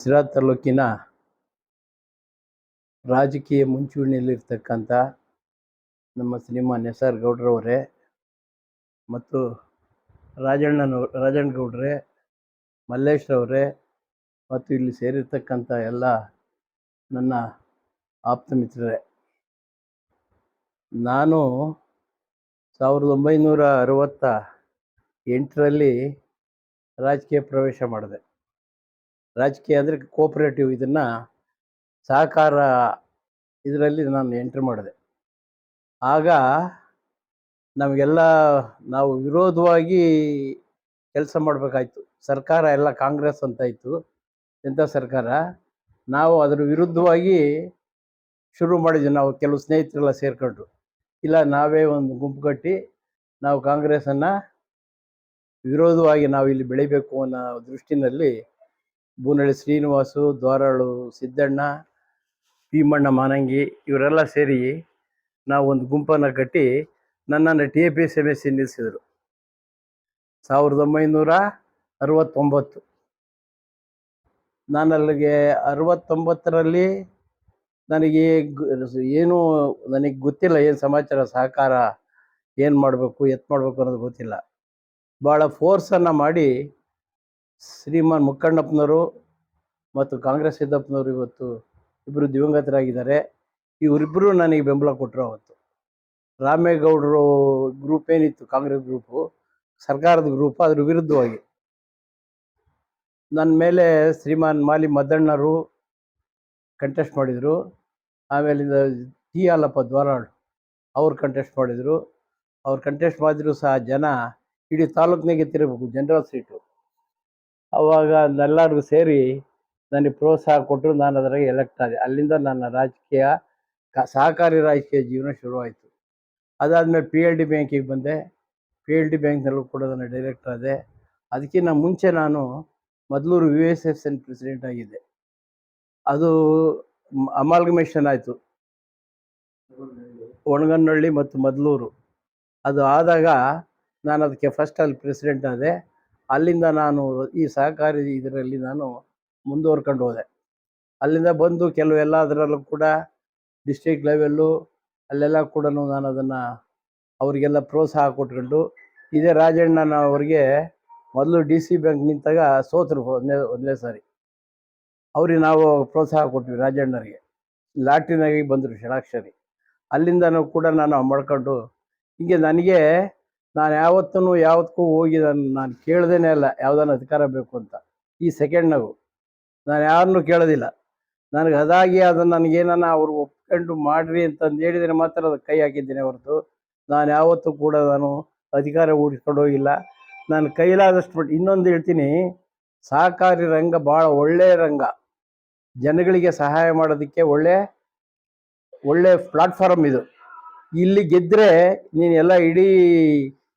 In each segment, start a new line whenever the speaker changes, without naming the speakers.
ಸಿರಾ ತಾಲೂಕಿನ ರಾಜಕೀಯ ಮುಂಚೂಣಿಯಲ್ಲಿರ್ತಕ್ಕಂಥ ನಮ್ಮ ಸಿನಿಮಾ ಎಸ್ ಗೌಡ್ರವರೇ ಮತ್ತು ರಾಜಣ್ಣನ ರಾಜಣ್ಣ ಗೌಡ್ರೆ ಮಲ್ಲೇಶ್ರವರೇ ಮತ್ತು ಇಲ್ಲಿ ಸೇರಿರ್ತಕ್ಕಂಥ ಎಲ್ಲ ನನ್ನ ಆಪ್ತ ಮಿತ್ರರೇ. ನಾನು ಸಾವಿರದ ಒಂಬೈನೂರ ಅರವತ್ತ ಎಂಟರಲ್ಲಿ ರಾಜಕೀಯ ಪ್ರವೇಶ ಮಾಡಿದೆ. ರಾಜಕೀಯ ಅಂದರೆ ಕೋಪರೇಟಿವ್ ಇದನ್ನು ಸಹಕಾರ ಇದರಲ್ಲಿ ನಾನು ಎಂಟ್ರ್ ಮಾಡಿದೆ. ಆಗ ನಮಗೆಲ್ಲ ನಾವು ವಿರೋಧವಾಗಿ ಕೆಲಸ ಮಾಡಬೇಕಾಯ್ತು. ಸರ್ಕಾರ ಎಲ್ಲ ಕಾಂಗ್ರೆಸ್ ಅಂತ ಇತ್ತು. ಎಂಥ ಸರ್ಕಾರ. ನಾವು ಅದರ ವಿರುದ್ಧವಾಗಿ ಶುರು ಮಾಡಿದ್ವಿ. ನಾವು ಕೆಲವು ಸ್ನೇಹಿತರೆಲ್ಲ ಸೇರ್ಕೊಂಡ್ರು. ಇಲ್ಲ, ನಾವೇ ಒಂದು ಗುಂಪು ಕಟ್ಟಿ ನಾವು ಕಾಂಗ್ರೆಸನ್ನು ವಿರೋಧವಾಗಿ ನಾವು ಇಲ್ಲಿ ಬೆಳಿಬೇಕು ಅನ್ನೋ ದೃಷ್ಟಿನಲ್ಲಿ ಬೂನಳ್ಳಿ ಶ್ರೀನಿವಾಸು, ದ್ವಾರಾಳು, ಸಿದ್ದಣ್ಣ, ಭೀಮಣ್ಣ, ಮಾನಂಗಿ ಇವರೆಲ್ಲ ಸೇರಿ ನಾವು ಒಂದು ಗುಂಪನ್ನು ಕಟ್ಟಿ ನನ್ನನ್ನು T A P S M S C ನಿಲ್ಲಿಸಿದರು ಸಾವಿರದ ಒಂಬೈನೂರ ಅರವತ್ತೊಂಬತ್ತು. ನಾನು ಅಲ್ಲಿಗೆ ಅರವತ್ತೊಂಬತ್ತರಲ್ಲಿ ನನಗೆ ಏನು ನನಗೆ ಗೊತ್ತಿಲ್ಲ ಏನು ಸಮಾಚಾರ, ಸಹಕಾರ ಏನು ಮಾಡಬೇಕು ಎತ್ತು ಮಾಡಬೇಕು ಅನ್ನೋದು ಗೊತ್ತಿಲ್ಲ. ಭಾಳ ಫೋರ್ಸನ್ನು ಮಾಡಿ ಶ್ರೀಮಾನ್ ಮುಕ್ಕಣ್ಣಪ್ಪನವರು ಮತ್ತು ಕಾಂಗ್ರೆಸ್ ಸಿದ್ದಪ್ಪನವರು ಇವತ್ತು ಇಬ್ಬರು ದಿವಂಗತರಾಗಿದ್ದಾರೆ. ಇವರಿಬ್ಬರು ನನಗೆ ಬೆಂಬಲ ಕೊಟ್ಟರು ಅವತ್ತು. ರಾಮೇಗೌಡರು ಗ್ರೂಪ್ ಏನಿತ್ತು, ಕಾಂಗ್ರೆಸ್ ಗ್ರೂಪು ಸರ್ಕಾರದ ಗ್ರೂಪ್ ಅದ್ರ ವಿರುದ್ಧವಾಗಿ. ನನ್ನ ಮೇಲೆ ಶ್ರೀಮಾನ್ ಮಾಲಿ ಮದ್ದಣ್ಣರು ಕಂಟೆಸ್ಟ್ ಮಾಡಿದರು. ಆಮೇಲೆ ಟಿ ಹಾಲಪ್ಪ ದ್ವಾರಾಳ್ ಅವ್ರು ಕಂಟೆಸ್ಟ್ ಮಾಡಿದರು. ಅವ್ರು ಕಂಟೆಸ್ಟ್ ಮಾಡಿದ್ರು ಸಹ ಜನ ಇಡೀ ತಾಲೂಕಿನಾಗೆ ತಿರುಗಬೇಕು, ಜನರಲ್ ಸೀಟು ಅವಾಗ ಎಲ್ಲರಿಗೂ ಸೇರಿ ನನಗೆ ಪ್ರೋತ್ಸಾಹ ಕೊಟ್ಟರು ನಾನು ಅದರಾಗೆ ಎಲೆಕ್ಟ್ ಆದೆ. ಅಲ್ಲಿಂದ ನನ್ನ ರಾಜಕೀಯ ಸಹಕಾರಿ ರಾಜಕೀಯ ಜೀವನ ಶುರುವಾಯಿತು. ಅದಾದಮೇಲೆ ಪಿ ಎಲ್ ಡಿ ಬ್ಯಾಂಕಿಗೆ ಬಂದೆ. ಪಿ ಎಲ್ ಡಿ ಬ್ಯಾಂಕ್ನಲ್ಲೂ ಕೂಡ ನಾನು ಡೈರೆಕ್ಟರ್ ಆದೆ. ಅದಕ್ಕಿಂತ ಮುಂಚೆ ನಾನು Modalur U S F N president ಆಗಿದ್ದೆ. ಅದು ಅಮಾಲ್ಗಮೇಷನ್ ಆಯಿತು. ಒಣಗನ್ನಳ್ಳಿ ಮತ್ತು ಮದ್ಲೂರು. ಅದು ಆದಾಗ ನಾನು ಅದಕ್ಕೆ ಫಸ್ಟ್ ಅಲ್ಲಿ ಪ್ರೆಸಿಡೆಂಟ್ ಆದೆ. ಅಲ್ಲಿಂದ ನಾನು ಈ ಸಹಕಾರಿ ಇದರಲ್ಲಿ ನಾನು ಮುಂದುವರ್ಕೊಂಡು ಹೋದೆ. ಅಲ್ಲಿಂದ ಬಂದು ಕೆಲವು ಎಲ್ಲ ಅದರಲ್ಲೂ ಕೂಡ ಡಿಸ್ಟ್ರಿಕ್ಟ್ ಲೆವೆಲ್ಲು ಅಲ್ಲೆಲ್ಲ ಕೂಡ ನಾನು ಅದನ್ನು ಅವರಿಗೆಲ್ಲ ಪ್ರೋತ್ಸಾಹ ಕೊಟ್ಕೊಂಡು, ಇದೇ ರಾಜಣ್ಣನ ಅವರಿಗೆ ಮೊದಲು ಡಿ ಸಿ ಬ್ಯಾಂಕ್ ನಿಂತಾಗ ಸೋತರು ಒಂದೇ ಒಂದೇ ಸಾರಿ. ಅವ್ರಿಗೆ ನಾವು ಪ್ರೋತ್ಸಾಹ ಕೊಟ್ವಿ ರಾಜಣ್ಣರಿಗೆ. ಲಾಟ್ರಿನಾಗಿ ಬಂದರು ಷಡಾಕ್ಷರಿ. ಅಲ್ಲಿಂದನೂ ಕೂಡ ನಾನು ಮಾಡ್ಕೊಂಡು, ಹೀಗೆ ನನಗೆ ನಾನು ಯಾವತ್ತೂ ಯಾವತ್ತಕ್ಕೂ ಹೋಗಿ ನಾನು ಕೇಳ್ದೇನೆ ಅಲ್ಲ ಯಾವ್ದಾನ ಅಧಿಕಾರ ಬೇಕು ಅಂತ. ಈ ಸೆಕೆಂಡ್ನಾಗು. ನಾನು ಯಾರನ್ನೂ ಕೇಳೋದಿಲ್ಲ. ನನಗೆ ಅದಾಗಿ ಅದನ್ನು ನನಗೇನನ್ನ ಅವ್ರು ಒಪ್ಕೊಂಡು ಮಾಡ್ರಿ ಅಂತಂದು ಹೇಳಿದರೆ ಮಾತ್ರ ಅದಕ್ಕೆ ಕೈ ಹಾಕಿದ್ದೀನಿ ಹೊರತು. ನಾನು ಯಾವತ್ತೂ ಕೂಡ ನಾನು ಅಧಿಕಾರ ಉಳಿಸ್ಕೊಂಡು ಹೋಗಿಲ್ಲ. ನಾನು ಕೈಲಾದಷ್ಟು ಮಟ್ಟ, ಇನ್ನೊಂದು ಹೇಳ್ತೀನಿ. ಸಹಕಾರಿ ರಂಗ ಭಾಳ ಒಳ್ಳೆಯ ರಂಗ. ಜನಗಳಿಗೆ ಸಹಾಯ ಮಾಡೋದಕ್ಕೆ ಒಳ್ಳೆ ಒಳ್ಳೆ ಪ್ಲಾಟ್ಫಾರಮ್ ಇದು. ಇಲ್ಲಿ ಗೆದ್ದರೆ ಎಲ್ಲ ಇಡೀ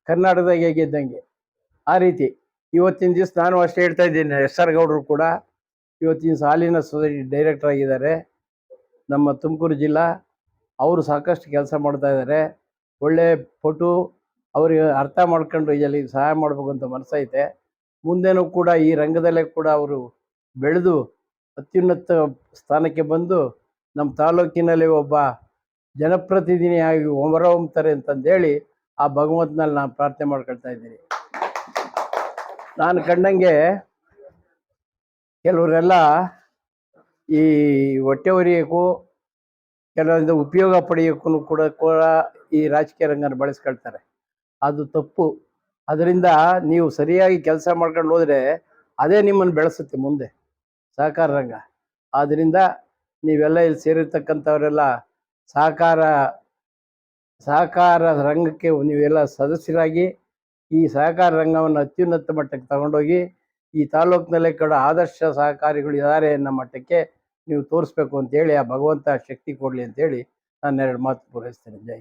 ಕರ್ನಾಟಕದಾಗೆ ಹೇಗಿದ್ದಂಗೆ. ಆ ರೀತಿ ಇವತ್ತಿನ ದಿವಸ ನಾನು ಅಷ್ಟೇ ಹೇಳ್ತಾ ಇದ್ದೀನಿ, ಎಸ್ ಆರ್ ಗೌಡರು ಕೂಡ ಇವತ್ತಿನ ಸಾಲಿನ ಸೊಸೈಟಿ ಡೈರೆಕ್ಟರ್ ಆಗಿದ್ದಾರೆ. ನಮ್ಮ ತುಮಕೂರು ಜಿಲ್ಲಾ ಅವರು ಸಾಕಷ್ಟು ಕೆಲಸ ಮಾಡ್ತಾ ಇದ್ದಾರೆ. ಒಳ್ಳೆ ಪಟು ಅವರಿಗೆ ಅರ್ಥ ಮಾಡ್ಕೊಂಡು ಇದರಲ್ಲಿ ಸಹಾಯ ಮಾಡಬೇಕು ಅಂತ ಮನಸ್ಸೈತೆ. ಮುಂದೇನೂ ಕೂಡ ಈ ರಂಗದಲ್ಲೇ ಕೂಡ ಅವರು ಬೆಳೆದು ಅತ್ಯುನ್ನತ ಸ್ಥಾನಕ್ಕೆ ಬಂದು ನಮ್ಮ ತಾಲೂಕಿನಲ್ಲಿ ಒಬ್ಬ ಜನಪ್ರತಿನಿಧಿಯಾಗಿ ಹೊರಹೊಮ್ತಾರೆ ಅಂತಂದೇಳಿ ಆ ಭಗವಂತನಲ್ಲಿ ನಾನು ಪ್ರಾರ್ಥನೆ ಮಾಡ್ಕೊಳ್ತಾ ಇದ್ದೀನಿ. ನಾನು ಕಂಡಂಗೆ ಕೆಲವರೆಲ್ಲ ಈ ಹೊಟ್ಟೆ ಹೊರಿಯೋಕ್ಕೂ ಕೆಲವರಿಂದ ಉಪಯೋಗ ಪಡೆಯೋಕ್ಕೂ ಕೂಡ ಕೂಡ ಈ ರಾಜಕೀಯ ರಂಗನ ಬಳಸ್ಕೊಳ್ತಾರೆ. ಅದು ತಪ್ಪು. ಅದರಿಂದ ನೀವು ಸರಿಯಾಗಿ ಕೆಲಸ ಮಾಡ್ಕೊಂಡು ಹೋದರೆ ಅದೇ ನಿಮ್ಮನ್ನು ಬೆಳೆಸುತ್ತೆ ಮುಂದೆ ಸಹಕಾರ ರಂಗ. ಆದ್ದರಿಂದ ನೀವೆಲ್ಲ ಇಲ್ಲಿ ಸೇರಿರ್ತಕ್ಕಂಥವರೆಲ್ಲ ಸಹಕಾರ ಸಹಕಾರ ರಂಗಕ್ಕೆ ನೀವೆಲ್ಲ ಸದಸ್ಯರಾಗಿ ಈ ಸಹಕಾರ ರಂಗವನ್ನು ಅತ್ಯುನ್ನತ ಮಟ್ಟಕ್ಕೆ ತಗೊಂಡೋಗಿ ಈ ತಾಲೂಕಿನಲ್ಲೇ ಕೂಡ ಆದರ್ಶ ಸಹಕಾರಿಗಳು ಇದ್ದಾರೆ ಅನ್ನೋ ಮಟ್ಟಕ್ಕೆ ನೀವು ತೋರಿಸ್ಬೇಕು ಅಂತೇಳಿ ಆ ಭಗವಂತ ಶಕ್ತಿ ಕೊಡಲಿ ಅಂತೇಳಿ ನಾನು ಎರಡು ಮಾತು ಪೂರೈಸ್ತೇನೆ. ಜೈ